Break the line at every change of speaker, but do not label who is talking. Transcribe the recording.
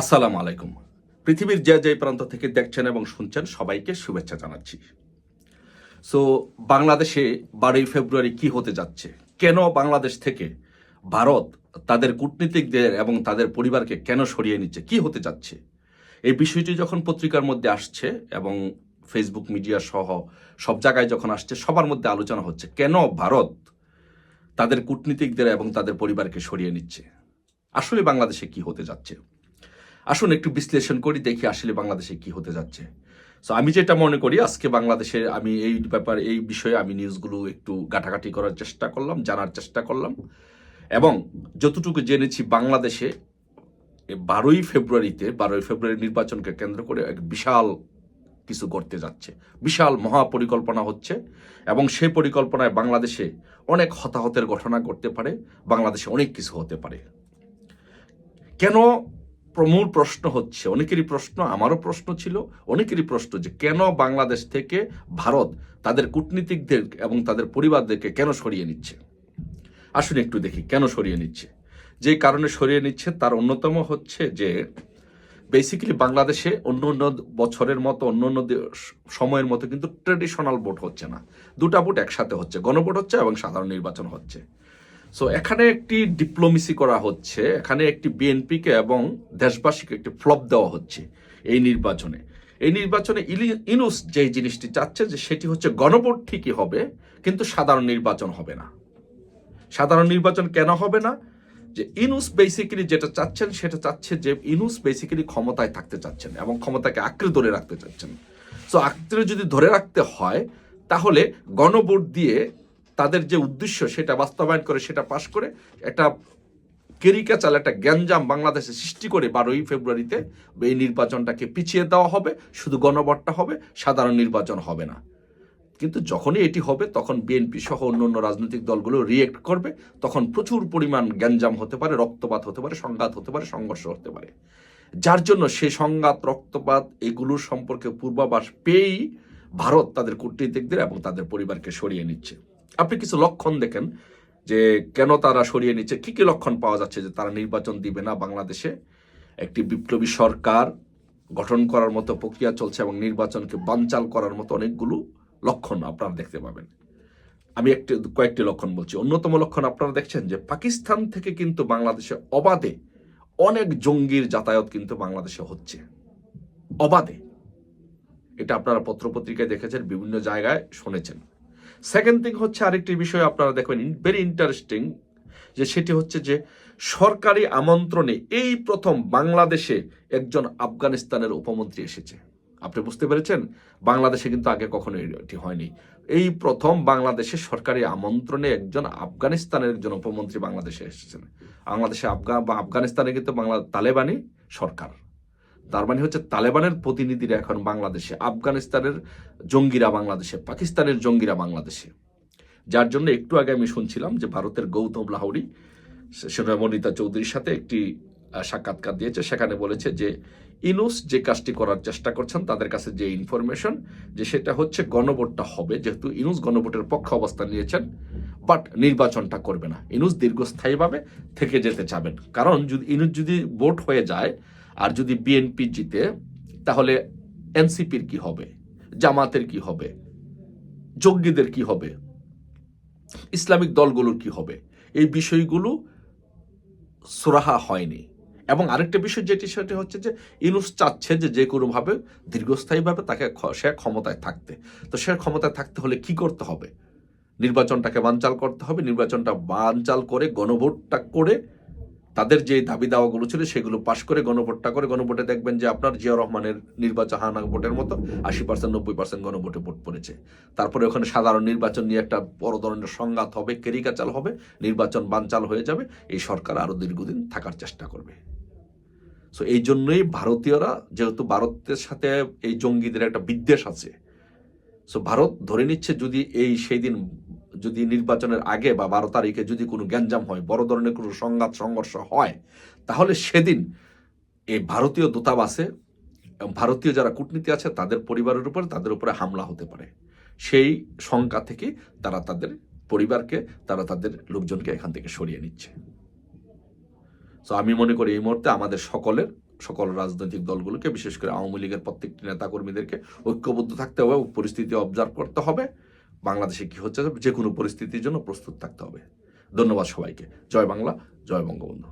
আসসালামু আলাইকুম। পৃথিবীর যে যে প্রান্ত থেকে দেখছেন এবং শুনছেন, সবাইকে শুভেচ্ছা জানাচ্ছি। সো বাংলাদেশে বারোই ফেব্রুয়ারি কি হতে যাচ্ছে? কেন বাংলাদেশ থেকে ভারত তাদের কূটনীতিকদের এবং তাদের পরিবারকে কেন সরিয়ে নিচ্ছে? কি হতে যাচ্ছে? এই বিষয়টি যখন পত্রিকার মধ্যে আসছে এবং ফেসবুক মিডিয়া সহ সব জায়গায় যখন আসছে, সবার মধ্যে আলোচনা হচ্ছে, কেন ভারত তাদের কূটনীতিকদের এবং তাদের পরিবারকে সরিয়ে নিচ্ছে? আসলে বাংলাদেশে কি হতে যাচ্ছে? আসুন একটু বিশ্লেষণ করি, দেখি আসলে বাংলাদেশে কি হতে যাচ্ছে। সো আমি যেটা মনে করি, আজকে বাংলাদেশে আমি এই ব্যাপার, এই বিষয়ে আমি নিউজগুলো একটু ঘাটাঘাটি করার চেষ্টা করলাম, জানার চেষ্টা করলাম। এবং যতটুকু জেনেছি, বাংলাদেশে বারোই ফেব্রুয়ারিতে, বারোই ফেব্রুয়ারি নির্বাচনকে কেন্দ্র করে এক বিশাল কিছু করতে যাচ্ছে। বিশাল মহাপরিকল্পনা হচ্ছে এবং সেই পরিকল্পনায় বাংলাদেশে অনেক হতাহতের ঘটনা ঘটতে পারে, বাংলাদেশে অনেক কিছু হতে পারে। কেন মূল প্রশ্ন হচ্ছে, অনেকেরই প্রশ্ন, আমারও প্রশ্ন ছিল, অনেকেরই প্রশ্ন যে কেন বাংলাদেশ থেকে ভারত তাদের কূটনীতিকদের এবং তাদের পরিবারদেরকে কেন সরিয়ে নিচ্ছে? আসুন একটু দেখি, কেন সরিয়ে নিচ্ছে? যে কারণে সরিয়ে নিচ্ছে তার অন্যতম হচ্ছে যে বেসিক্যালি বাংলাদেশে অন্য অন্য বছরের মতো, অন্য অন্য সময়ের মতো কিন্তু ট্রেডিশনাল ভোট হচ্ছে না। দুটা ভোট একসাথে হচ্ছে, গণভোট হচ্ছে এবং সাধারণ নির্বাচন হচ্ছে। সো এখানে একটি ডিপ্লোমেসি করা হচ্ছে, এখানে একটি বিএনপিকে এবং দেশবাসীকে একটি ফ্লপ দেওয়া হচ্ছে এই নির্বাচনে। এই নির্বাচনে ইনুস যে জিনিসটি চাচ্ছে যে সেটি হচ্ছে গণভোট ঠিকই হবে, কিন্তু সাধারণ নির্বাচন হবে না। সাধারণ নির্বাচন কেন হবে না? যে ইনুস বেসিক্যালি যেটা চাচ্ছেন, সেটা চাচ্ছে যে ইনুস বেসিক্যালি ক্ষমতায় থাকতে চাচ্ছেন এবং ক্ষমতাকে আঁকড়ে ধরে রাখতে চাচ্ছেন। সো আঁকড়ে যদি ধরে রাখতে হয়, তাহলে গণভোট দিয়ে তাদের যে উদ্দেশ্য সেটা বাস্তবায়ন করে, সেটা পাশ করে একটা কেরিকাচাল, একটা গ্যাঞ্জাম বাংলাদেশে সৃষ্টি করে বারোই ফেব্রুয়ারিতে এই নির্বাচনটাকে পিছিয়ে দেওয়া হবে, শুধু গণভোটটা হবে, সাধারণ নির্বাচন হবে না। কিন্তু যখনই এটি হবে, তখন বিএনপি সহ অন্য রাজনৈতিক দলগুলো রিয়েক্ট করবে, তখন প্রচুর পরিমাণ গ্যাঞ্জাম হতে পারে, রক্তপাত হতে পারে, সংঘাত হতে পারে, সংঘর্ষ হতে পারে। যার জন্য সে সংঘাত, রক্তপাত এগুলোর সম্পর্কে পূর্বাভাস পেয়েই ভারত তাদের কূটনীতিকদের এবং তাদের পরিবারকে সরিয়ে নিচ্ছে। আপনি কিছু লক্ষণ দেখেন যে কেন তারা সরিয়ে নিচ্ছে? কি কি লক্ষণ পাওয়া যাচ্ছে যে তারা নির্বাচন দিবে না বাংলাদেশে? একটি বিপ্লবী সরকার গঠন করার মতো, প্রক্রিয়া চলছে এবং নির্বাচনকে বানচাল করার মতো অনেকগুলো লক্ষণ আপনারা দেখতে পাবেন। আমি একটি, কয়েকটি লক্ষণ বলছি। অন্যতম লক্ষণ আপনারা দেখছেন যে পাকিস্তান থেকে কিন্তু বাংলাদেশে অবাধে অনেক জঙ্গির যাতায়াত কিন্তু বাংলাদেশে হচ্ছে। অবাধে। এটা আপনারা পত্রপত্রিকায় দেখেছেন, বিভিন্ন জায়গায় শুনেছেন। সেকেন্ড থিং হচ্ছে আরেকটি বিষয় আপনারা দেখবেন ভেরি ইন্টারেস্টিং যে সেটি হচ্ছে যে সরকারি আমন্ত্রণে এই প্রথম বাংলাদেশে একজন আফগানিস্তানের উপমন্ত্রী এসেছে। আপনি বুঝতে পেরেছেন? বাংলাদেশে কিন্তু আগে কখনো এটি হয়নি। এই প্রথম বাংলাদেশে সরকারি আমন্ত্রণে একজন আফগানিস্তানের একজন উপমন্ত্রী বাংলাদেশে এসেছেন। বাংলাদেশে আফগান বা আফগানিস্তানে কিন্তু বাংলা তালেবানি সরকার। তার মানে হচ্ছে তালেবানের প্রতিনিধিরা এখন বাংলাদেশে, আফগানিস্তানের জঙ্গিরা বাংলাদেশে, পাকিস্তানের জঙ্গিরা বাংলাদেশে। যার জন্য একটু আগে আমি শুনছিলাম যে ভারতের গৌতম লাহোরি সেনামনিতা চৌধুরীর সাথে একটি সাক্ষাৎকার দিয়েছে। সেখানে বলেছে যে, ইনুস যে কাজটি করার চেষ্টা করছেন, তাদের কাছে যে ইনফরমেশন যে সেটা হচ্ছে গণভোটটা হবে, যেহেতু ইনুস গণভোটের পক্ষে অবস্থান নিয়েছেন বাট নির্বাচনটা করবে না। ইনুস দীর্ঘস্থায়ীভাবে থেকে যেতে চাবেন। কারণ যদি ইনুস যদি ভোট হয়ে যায় আর যদি বিএনপি জিতে, তাহলে এনসিপির কি হবে? জামাতের কি হবে? জঙ্গিদের কি হবে? ইসলামিক দলগুলোর কি হবে? এই বিষয়গুলো সুরাহা হয়নি। এবং আরেকটা বিষয় যেটি, সেটি হচ্ছে যে ইনুস চাচ্ছে যে যে কোনোভাবে দীর্ঘস্থায়ীভাবে তাকে সে ক্ষমতায় থাকতে। তো সে ক্ষমতায় থাকতে হলে কি করতে হবে? নির্বাচনটাকে বানচাল করতে হবে। নির্বাচনটা বানচাল করে, গণভোটটা করে তাদের যে দাবি দাওয়াগুলো ছিল সেগুলো পাশ করে গণভোটটা করে গণভোটে দেখবেন যে আপনার জিয়া রহমানের নির্বাচন হানা ভোটের মতো আশি পার্সেন্ট নব্বই পার্সেন্ট গণভোটে ভোট পড়েছে। তারপরে ওখানে সাধারণ নির্বাচন নিয়ে একটা বড় ধরনের সংঘাত হবে, কেরিকাচাল হবে, নির্বাচন বানচাল হয়ে যাবে, এই সরকার আরও দীর্ঘদিন থাকার চেষ্টা করবে। সো এই জন্যই ভারতীয়রা, যেহেতু ভারতের সাথে এই জঙ্গিদের একটা বিদ্বেষ আছে সো ভারত ধরে নিচ্ছে যদি এই সেই দিন যদি নির্বাচনের আগে বা বারো তারিখে যদি কোনো গ্যাঞ্জাম হয়, বড় ধরনের কোনো সংঘাত, সংঘর্ষ হয়, তাহলে সেদিন এই ভারতীয় দূতাবাসে ভারতীয় যারা কূটনীতি আছে, তাদের পরিবারের উপর, তাদের উপরে হামলা হতে পারে। সেই শঙ্কা থেকে তারা তাদের পরিবারকে, তারা তাদের লোকজনকে এখান থেকে সরিয়ে নিচ্ছে। সো আমি মনে করি এই মুহূর্তে আমাদের সকলের, সকল রাজনৈতিক দলগুলোকে, বিশেষ করে আওয়ামী লীগের প্রত্যেকটি নেতাকর্মীদেরকে ঐক্যবদ্ধ থাকতে হবে পরিস্থিতি অবজার্ভ করতে হবে। বাংলাদেশে কি হচ্ছে যে কোনো পরিস্থিতির জন্য প্রস্তুত থাকতে হবে। ধন্যবাদ সবাইকে। জয় বাংলা, জয় বঙ্গবন্ধু।